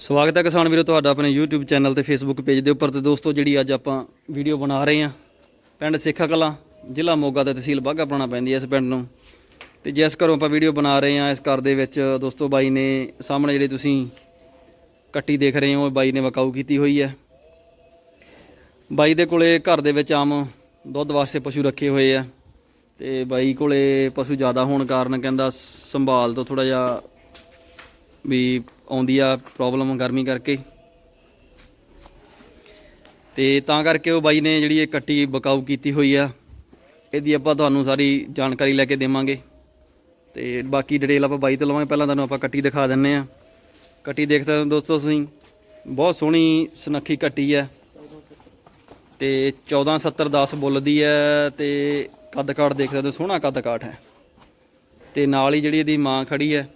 ਸਵਾਗਤ ਹੈ ਕਿਸਾਨ ਵੀਰੋ ਤੁਹਾਡਾ ਆਪਣੇ YouTube ਚੈਨਲ ਤੇ Facebook ਪੇਜ ਦੇ ਉੱਪਰ ਤੇ ਦੋਸਤੋ ਜਿਹੜੀ ਅੱਜ ਆਪਾਂ ਵੀਡੀਓ ਬਣਾ ਰਹੇ ਹਾਂ, ਪਿੰਡ ਸੇਖਾ ਕਲਾਂ ਜ਼ਿਲ੍ਹਾ ਮੋਗਾ ਤੇ ਤਹਿਸੀਲ ਬਾਘਾ ਬਣਾਉਣਾ ਪੈਂਦੀ ਹੈ ਇਸ ਪਿੰਡ ਨੂੰ। ਤੇ ਜਿਸ ਘਰੋਂ ਆਪਾਂ ਵੀਡੀਓ ਬਣਾ ਰਹੇ ਹਾਂ, ਇਸ ਘਰ ਦੇ ਵਿੱਚ ਦੋਸਤੋ ਬਾਈ ਨੇ ਸਾਹਮਣੇ ਜਿਹੜੀ ਤੁਸੀਂ ਕੱਟੀ ਦੇਖ ਰਹੇ ਹੋ, ਬਾਈ ਨੇ ਵਕਾਊ ਕੀਤੀ ਹੋਈ ਹੈ। ਬਾਈ ਦੇ ਕੋਲੇ ਘਰ ਦੇ ਵਿੱਚ ਆਮ ਦੁੱਧ ਵਾਸਤੇ ਪਸ਼ੂ ਰੱਖੇ ਹੋਏ ਆ। ਤੇ ਬਾਈ ਕੋਲੇ ਪਸ਼ੂ ਜ਼ਿਆਦਾ ਹੋਣ ਕਾਰਨ ਕਹਿੰਦਾ ਸੰਭਾਲ ਤੋਂ ਥੋੜਾ ਜਿਹਾ ਵੀ ਆਉਂਦੀ ਆ ਪ੍ਰੋਬਲਮ ਗਰਮੀ ਕਰਕੇ। ਤੇ ਤਾਂ ਕਰਕੇ ਉਹ ਬਾਈ ਨੇ ਜਿਹੜੀ ਇਹ ਕੱਟੀ ਬਕਾਊ ਕੀਤੀ ਹੋਈ ਆ, ਇਹਦੀ ਆਪਾਂ ਤੁਹਾਨੂੰ ਸਾਰੀ ਜਾਣਕਾਰੀ ਲੈ ਕੇ ਦੇਵਾਂਗੇ। ਤੇ ਬਾਕੀ ਡਿਟੇਲ ਆਪਾਂ ਬਾਈ ਤੋਂ ਲਵਾਂਗੇ, ਪਹਿਲਾਂ ਤੁਹਾਨੂੰ ਆਪਾਂ ਕੱਟੀ ਦਿਖਾ ਦਿੰਨੇ ਆ। ਕੱਟੀ ਦੇਖ ਸਕਦੇ ਹੋ ਦੋਸਤੋ ਤੁਸੀਂ, ਬਹੁਤ ਸੋਹਣੀ ਸੁਨੱਖੀ ਕੱਟੀ ਆ। ਤੇ 147010 ਬੁੱਲਦੀ ਹੈ ਤੇ ਕੱਦ ਕਾਠ ਦੇਖ ਸਕਦੇ ਹੋ, ਸੋਹਣਾ ਕੱਦ ਕਾਠ ਹੈ। ਤੇ ਨਾਲ ਹੀ ਜਿਹੜੀ ਇਹਦੀ ਮਾਂ ਖੜੀ ਹੈ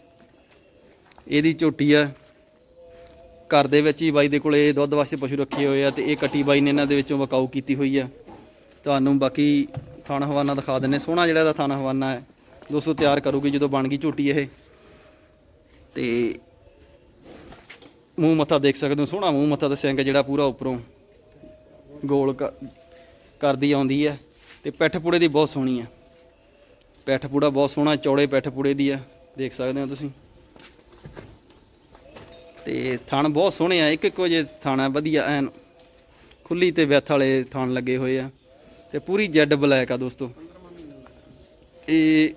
ਇਹਦੀ ਝੋਟੀ ਆ। ਘਰ ਦੇ ਵਿੱਚ ਹੀ ਬਾਈ ਦੇ ਕੋਲੇ ਦੁੱਧ ਵਾਸਤੇ ਪਸ਼ੂ ਰੱਖੇ ਹੋਏ ਆ ਤੇ ਇਹ ਕੱਟੀ ਬਾਈ ਨੇ ਇਹਨਾਂ ਦੇ ਵਿੱਚੋਂ ਵਕਾਊ ਕੀਤੀ ਹੋਈ ਆ। ਤੁਹਾਨੂੰ ਬਾਕੀ ਥਾਣਾ ਹਵਾਨਾ ਦਿਖਾ ਦਿੰਨੇ ਸੋਹਣਾ ਜਿਹੜਾ ਇਹਦਾ ਥਾਣਾ ਹਵਾਨਾ ਹੈ। ਦੋਸਤੋ, ਤਿਆਰ ਕਰੂਗੀ ਜਦੋਂ ਬਣ ਗਈ ਝੋਟੀ ਇਹ। ਤੇ ਮੂੰਹ ਮੱਥਾ ਦੇਖ ਸਕਦੇ ਹੋ। ਸੋਹਣਾ ਮੂੰਹ ਮੱਥਾ ਦਾ ਸਿੰਘ ਜਿਹੜਾ ਪੂਰਾ ਉੱਪਰੋਂ ਗੋਲ ਕ- ਕਰਦੀ ਆਉਂਦੀ ਹੈ ਤੇ ਪੈਠ ਪੂੜੇ ਦੀ ਬਹੁਤ ਸੋਹਣੀ ਹੈ ਪੈਠ ਪੂੜਾ ਬਹੁਤ ਸੋਹਣਾ, ਚੌੜੇ ਪੈਠ ਪੂੜੇ ਦੀ ਆ। ਦੇਖ ਸਕਦੇ ਹੋ ਤੁਸੀਂ। ਤੇ ਥਣ ਬਹੁਤ ਸੋਹਣੇ ਆ ਇੱਕ ਇੱਕ ਵਜੇ ਥਣ ਆ, ਵਧੀਆ, ਐਨ ਖੁੱਲੀ ਤੇ ਵਿੱਥ ਵਾਲੇ ਥਣ ਲੱਗੇ ਹੋਏ ਆ ਤੇ ਪੂਰੀ ਜੈਡ ਬਲੈਕ ਆ ਦੋਸਤੋ। ਇਹ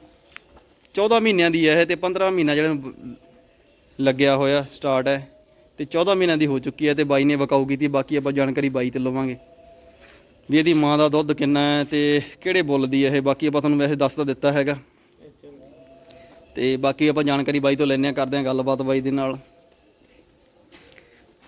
14 ਮਹੀਨਿਆਂ ਦੀ ਹੈ ਇਹ ਤੇ 15 ਮਹੀਨਾ ਜਿਹੜਾ ਲੱਗਿਆ ਹੋਇਆ ਸਟਾਰਟ ਹੈ ਤੇ 14 ਮਹੀਨਿਆਂ ਦੀ ਹੋ ਚੁੱਕੀ ਹੈ ਤੇ ਬਾਈ ਨੇ ਵਕਾਊ ਕੀਤੀ, ਬਾਕੀ ਆਪਾਂ ਜਾਣਕਾਰੀ ਬਾਈ ਤੇ ਲਵਾਂਗੇ। ਵੀ ਇਹਦੀ ਮਾਂ ਦਾ ਦੁੱਧ ਕਿੰਨਾ ਹੈ ਤੇ ਕਿਹੜੇ ਬੁੱਲ ਦੀ ਹੈ ਇਹ, ਬਾਕੀ ਆਪਾਂ ਤੁਹਾਨੂੰ ਵੈਸੇ ਦੱਸ ਤਾਂ ਦਿੱਤਾ ਹੈਗਾ। ਤੇ ਬਾਕੀ ਆਪਾਂ ਜਾਣਕਾਰੀ ਬਾਈ ਤੋਂ ਲੈਣੇ ਆ ਕਰਦੇ ਆ ਗੱਲਬਾਤ ਬਾਈ ਦੇ ਨਾਲ।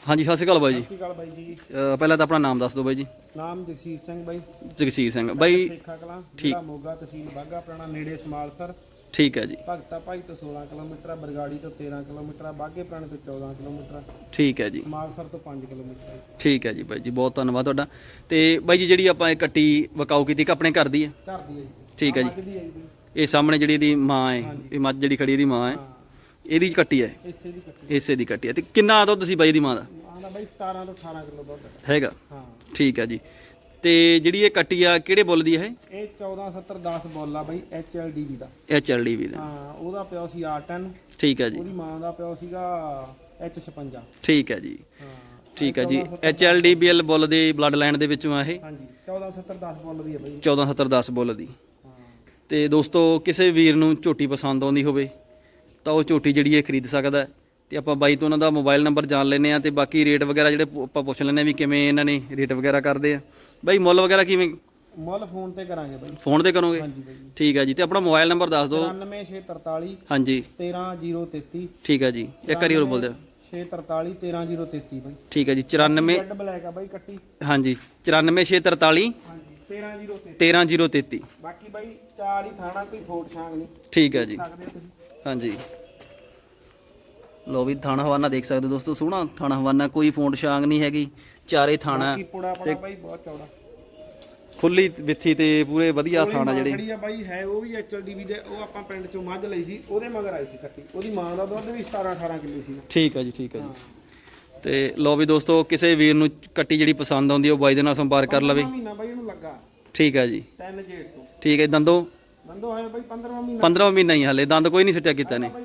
ਹਾਂਜੀ ਸਤਿ ਸ਼੍ਰੀ ਅਕਾਲ ਬਾਈ ਜੀ। ਸਤਿ ਸ਼੍ਰੀ ਅਕਾਲ ਬਾਈ ਜੀ। ਅਹ ਪਹਿਲਾਂ ਤਾਂ ਆਪਣਾ ਨਾਮ ਦੱਸ ਦਿਓ ਬਾਈ ਜੀ। ਨਾਮ ਜਗਸੀਰ ਸਿੰਘ ਬਾਈ। ਜਗਸੀਰ ਸਿੰਘ। ਬਾਈ ਸੇਖਾ ਕਲਾਂ ਜ਼ਿਲ੍ਹਾ ਮੋਗਾ ਤਹਿਸੀਲ ਬਾਗਾ ਪੁਰਾਣਾ ਨੇੜੇ ਸਮਾਲਸਰ ਠੀਕ ਹੈ ਜੀ। ਭਗਤਾ ਭਾਈ ਤੋਂ 16 ਕਿਲੋਮੀਟਰ ਆ ਬਰਗਾੜੀ ਤੋਂ 13 ਕਿਲੋਮੀਟਰ ਆ ਬਾਗੇ ਪੁਰਾਣੇ ਤੋਂ 14 ਕਿਲੋਮੀਟਰ। ਆ ਠੀਕ ਹੈ ਜੀ। ਸਮਾਲਸਰ ਤੋਂ 5 ਕਿਲੋਮੀਟਰ। ਆ ਠੀਕ ਹੈ ਜੀ ਬਾਈ ਜੀ ਬਹੁਤ ਧੰਨਵਾਦ ਤੁਹਾਡਾ। ਤੇ ਬਾਈ ਜੀ ਜਿਹੜੀ ਆਪਾਂ ਇਹ ਕੱਟੀ ਵਕਾਊ ਕੀਤੀ ਕਿ ਆਪਣੇ ਘਰ ਦੀ ਹੈ? ਘਰ ਦੀ ਹੈ ਜੀ। ਠੀਕ ਹੈ ਜੀ। ਮੱਝ ਦੀ ਹੈ ਜੀ। ਬਾਈ। ਇਹ ਸਾਹਮਣੇ ਜਿਹੜੀ ਇਹਦੀ ਮਾਂ ਹੈ ਇਹ ਮੱਝ ਜਿਹੜੀ ਖੜੀ ਇਹਦੀ ਮਾਂ ਹੈ। ਹਾਂ। ਇਹਦੀ ਕੱਟੀ ਹੈ? ਇਸੇ ਦੀ ਕੱਟੀ ਇਸੇ ਦੀ ਕੱਟੀ ਹੈ। ਤੇ ਕਿੰਨਾ ਦੁੱਧ ਸੀ ਬਾਈ ਦੀ ਮਾਂ ਦਾ? ਬਾਈ 17 ਤੋਂ 18 ਕਿਲੋ ਦੁੱਧ। ਹੈਗਾ? ਹਾਂ। ਠੀਕ ਹੈ ਜੀ। ਤੇ ਜਿਹੜੀ ਇਹ ਕੱਟੀ ਆ ਕਿਹੜੇ ਬੁੱਲ ਦੀ ਹੈ ਇਹ? 14 70 10 ਬੋਲਾ ਬਾਈ HLDB ਦਾ। ਐਚ ਐਲ ਡੀ ਵੀ ਦਾ। ਹਾਂ ਉਹਦਾ ਪਿਓ ਸੀ R10 ਠੀਕ ਹੈ ਜੀ। ਉਹਦੀ ਮਾਂ ਦਾ ਪਿਓ ਸੀਗਾ H56 ਠੀਕ ਹੈ ਜੀ। ਹਾਂ ਠੀਕ ਹੈ ਜੀ। H L D B L bull ਦੀ ਬਲੱਡ ਲਾਈਨ ਦੇ ਵਿੱਚੋਂ ਆ ਇਹ? ਹਾਂਜੀ 14 70 10 ਬੋਲ ਦੀ ਹੈ ਬਾਈ। 147010 ਬੁੱਲ ਦੀ। ਤੇ ਦੋਸਤੋ ਕਿਸੇ ਵੀਰ ਨੂੰ ਝੋਟੀ ਪਸੰਦ ਆਉਂਦੀ ਹੋਵੇ ਤਾਂ ਉਹ ਝੋਟੀ ਜਿਹੜੀ ਇਹ ਖਰੀਦ ਸਕਦਾ ਹੈ। ਤੇ ਆਪਾਂ ਬਾਈ ਤੋਂ ਉਹਨਾਂ ਦਾ ਮੋਬਾਈਲ ਨੰਬਰ ਜਾਣ ਲੈਨੇ ਆ ਤੇ ਬਾਕੀ ਰੇਟ ਵਗੈਰਾ ਜਿਹੜੇ ਆਪਾਂ ਪੁੱਛ ਲੈਨੇ ਆ ਵੀ ਕਿਵੇਂ ਇਹਨਾਂ ਨੇ ਰੇਟ ਵਗੈਰਾ ਕਰਦੇ ਆ। ਬਾਈ ਮੁੱਲ ਵਗੈਰਾ ਕਿਵੇਂ? ਮੁੱਲ ਫੋਨ ਤੇ ਕਰਾਂਗੇ ਬਾਈ। ਫੋਨ ਤੇ ਕਰੋਗੇ? ਹਾਂਜੀ ਬਾਈ ਠੀਕ ਹੈ ਜੀ ਤੇ ਆਪਣਾ ਮੋਬਾਈਲ ਨੰਬਰ ਦੱਸ ਦਿਓ। 99643 ਹਾਂਜੀ। 13033 ਠੀਕ ਹੈ ਜੀ ਇੱਕ ਵਾਰੀ ਹੋਰ ਬੋਲ ਦਿਓ 643 13033 ਬਾਈ। ਠੀਕ ਹੈ ਜੀ 94 ਰੈੱਡ ਬਲੈਕ ਆ ਬਾਈ ਕੱਟੀ। ਹਾਂਜੀ 94643 ਹਾਂਜੀ 13033 13033 ਬਾਕੀ ਬਾਈ ਚਾਰ ਹੀ ਥਾਣਾ ਕੋਈ ਫੋਟ ਛਾਂਗ ਨਹੀਂ। ਠੀਕ ਹੈ ਜੀ। ਸਕਦੇ ਹੋ ਤੁਸੀਂ। ਹਾਂਜੀ। ਲੋ ਵੀ ਥਾਣਾ ਹਵਾਨਾ ਦੇਖ ਸਕਦੇ ਹੋ ਦੋਸਤੋ ਸੋਹਣਾ ਥਾਣਾ ਹਵਾਨਾ ਕੋਈ ਫੋਂਟ ਛਾਂਗ ਨਹੀਂ ਹੈਗੀ ਚਾਰੇ ਥਾਣਾ ਬਾਈ ਬਹੁਤ ਚੌੜਾ। ਖੁੱਲੀ ਵਿੱਥੀ ਤੇ ਪੂਰੇ ਵਧੀਆ ਥਾਣਾ ਜਿਹੜੇ ਜਿਹੜੀ। ਆ ਬਾਈ ਹੈ ਉਹ ਵੀ ਐਚਐਲਡੀਵੀ ਦੇ ਉਹ ਆਪਾਂ ਪਿੰਡ ਚੋਂ ਮੱਝ ਲਈ ਸੀ ਉਹਦੇ ਮਗਰ ਆਈ ਸੀ ਕੱਟੀ ਉਹਦੀ ਮਾਂ ਦਾ ਦੁੱਧ ਵੀ 17 18 ਕਿਲੋ ਸੀ। ਠੀਕ ਹੈ ਜੀ ਠੀਕ ਹੈ ਜੀ। ਤੇ ਲੋ ਵੀ ਦੋਸਤੋ ਕਿਸੇ ਵੀਰ ਨੂੰ ਕੱਟੀ ਜਿਹੜੀ ਪਸੰਦ ਆਉਂਦੀ ਹੈ ਉਹ ਬਾਈ ਦੇ ਨਾਲ ਸੰਪਰਕ ਕਰ ਲਵੇ। ਮਹੀਨਾ ਬਾਈ ਇਹਨੂੰ ਲੱਗਾ। ਠੀਕ ਹੈ ਜੀ। 3 ਜੇਠ ਤੋਂ। ਠੀਕ ਹੈ ਦੰਦੋ? ਬੰਦੋ ਹੈ ਬਾਈ 15ਵਾਂ ਮਹੀਨਾ। 15 ਮਹੀਨਾ ਹੀ ਹਲੇ ਦੰਦ ਕੋਈ ਨਹੀਂ ਸਿੱਟਿਆ ਕੀਤਾ ਨੇ। ਬਾਈ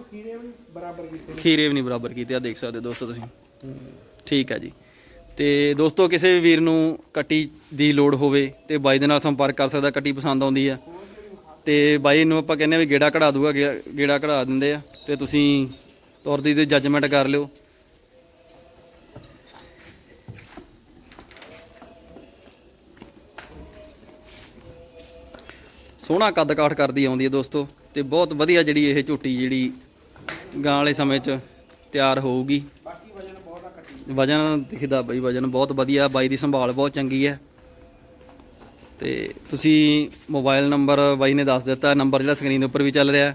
ਖੀਰੇ ਵੀ ਨਹੀਂ ਬਰਾਬਰ ਕੀਤੇ ਆ ਦੇਖ ਸਕਦੇ ਹੋ ਦੋਸਤੋ ਤੁਸੀਂ। ਠੀਕ ਹੈ ਜੀ। ਤੇ ਦੋਸਤੋ, ਕਿਸੇ ਵੀ ਵੀਰ ਨੂੰ ਕੱਟੀ ਦੀ ਲੋੜ ਹੋਵੇ ਤੇ ਬਾਈ ਦੇ ਨਾਲ ਸੰਪਰਕ ਕਰ ਸਕਦਾ, ਕੱਟੀ ਪਸੰਦ ਆਉਂਦੀ ਆ ਤੇ ਬਾਈ ਨੂੰ ਆਪਾਂ ਕਹਿੰਦੇ ਵੀ ਗੇੜਾ ਕਢਾ ਦੂਗਾ ਗੇ- ਗੇੜਾ ਕਢਾ ਦਿੰਦੇ ਆ। ਤੇ ਤੁਸੀਂ ਤੁਰਦੀ ਤੇ ਜੱਜਮੈਂਟ ਕਰ ਲਿਓ। ਸੋਹਣਾ ਕੱਦ ਕਾਠ ਕਰਦੀ ਆਉਂਦੀ ਹੈ ਦੋਸਤੋ, ਤੇ ਬਹੁਤ ਵਧੀਆ ਜਿਹੜੀ ਇਹ ਝੋਟੀ ਜਿਹੜੀ ਗਾਂ ਵਾਲੇ ਸਮੇਂ 'ਚ ਤਿਆਰ ਹੋਊਗੀ। ਬਾਕੀ ਵਜਨ ਬਹੁਤ ਆ ਕੱਟੀ ਵਜਨ ਦਿਖਦਾ ਬਈ, ਵਜਨ ਬਹੁਤ ਵਧੀਆ, ਬਾਈ ਦੀ ਸੰਭਾਲ ਬਹੁਤ ਚੰਗੀ ਹੈ। ਤੇ ਤੁਸੀਂ ਮੋਬਾਈਲ ਨੰਬਰ ਬਾਈ ਨੇ ਦੱਸ ਦਿੱਤਾ, ਨੰਬਰ ਜਿਹੜਾ ਸਕਰੀਨ ਉੱਪਰ ਵੀ ਚੱਲ ਰਿਹਾ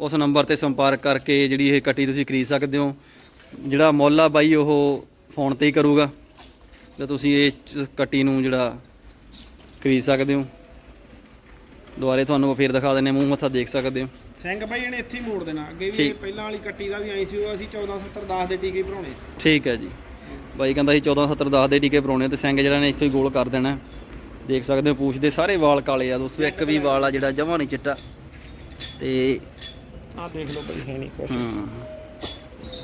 ਉਸ ਨੰਬਰ ਤੇ ਸੰਪਰਕ ਕਰਕੇ ਜਿਹੜੀ ਇਹ ਕੱਟੀ ਤੁਸੀਂ ਖਰੀਦ ਸਕਦੇ ਹੋ। ਜਿਹੜਾ ਮੁੱਲ ਆ ਬਾਈ, ਉਹ ਫੋਨ ਤੇ ਹੀ ਕਰੂਗਾ। ਤੇ ਤੁਸੀਂ ਇਹ ਕੱਟੀ ਨੂੰ ਜਿਹੜਾ ਖਰੀਦ ਸਕਦੇ ਹੋ। ਦੁਬਾਰੇ ਤੁਹਾਨੂੰ ਫਿਰ ਦਿਖਾ ਦਿੰਦੇ ਮੂੰਹ ਮੱਥਾ ਦੇਖ ਸਕਦੇ ਹੋ। ਸਿੰਘ ਬਾਈ ਇਹਨੇ ਇੱਥੇ ਹੀ ਮੋੜ ਦੇਣਾ। ਅੱਗੇ ਵੀ ਠੀਕ। ਇਹ ਪਹਿਲਾਂ ਵਾਲੀ ਕੱਟੀ ਦਾ ਵੀ ਆਈ ਸੀ ਉਹ ਅਸੀਂ 1470 10 ਦੇ ਟੀਕੇ ਭਰਾਉਣੇ। ਠੀਕ ਹੈ ਜੀ। ਬਾਈ ਕਹਿੰਦਾ ਸੀ 14 70 10 ਦੇ ਟੀਕੇ ਪਰਾਉਣੇ ਤੇ ਸਿੰਘ ਜਿਹੜਾ ਨੇ ਇੱਥੇ ਹੀ ਗੋਲ ਕਰ ਦੇਣਾ। ਦੇਖ ਸਕਦੇ ਹੋ ਪੂਛ ਦੇ ਸਾਰੇ ਵਾਲ ਕਾਲੇ ਆ ਦੋਸਤੋ ਇੱਕ ਵੀ ਵਾਲ ਆ ਜਿਹੜਾ ਜਮਾ ਨਹੀਂ ਚਿੱਟਾ। ਤੇ ਆਹ ਦੇਖ ਲਓ ਬਾਈ ਹੈ ਨਹੀਂ ਕੁਛ।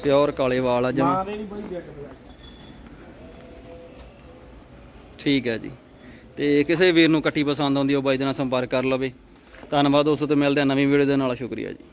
ਪਿਓਰ ਕਾਲੇ ਵਾਲ ਆ ਜਮਾ। ਨਹੀਂ ਬਾਈ ਜੱਟ ਠੀਕ ਹੈ ਜੀ। ਤੇ ਕਿਸੇ ਵੀਰ ਨੂੰ ਕੱਟੀ ਪਸੰਦ ਆਉਂਦੀ ਉਹ ਬਾਈ ਦੇ ਨਾਲ ਸੰਪਰਕ ਕਰ ਲਵੇ। ਧੰਨਵਾਦ ਦੋਸਤੋ ਤੇ ਮਿਲਦੇ ਆ ਨਵੀਂ ਵੀਡੀਓ ਦੇ ਨਾਲ। ਸ਼ੁਕਰੀਆ ਜੀ।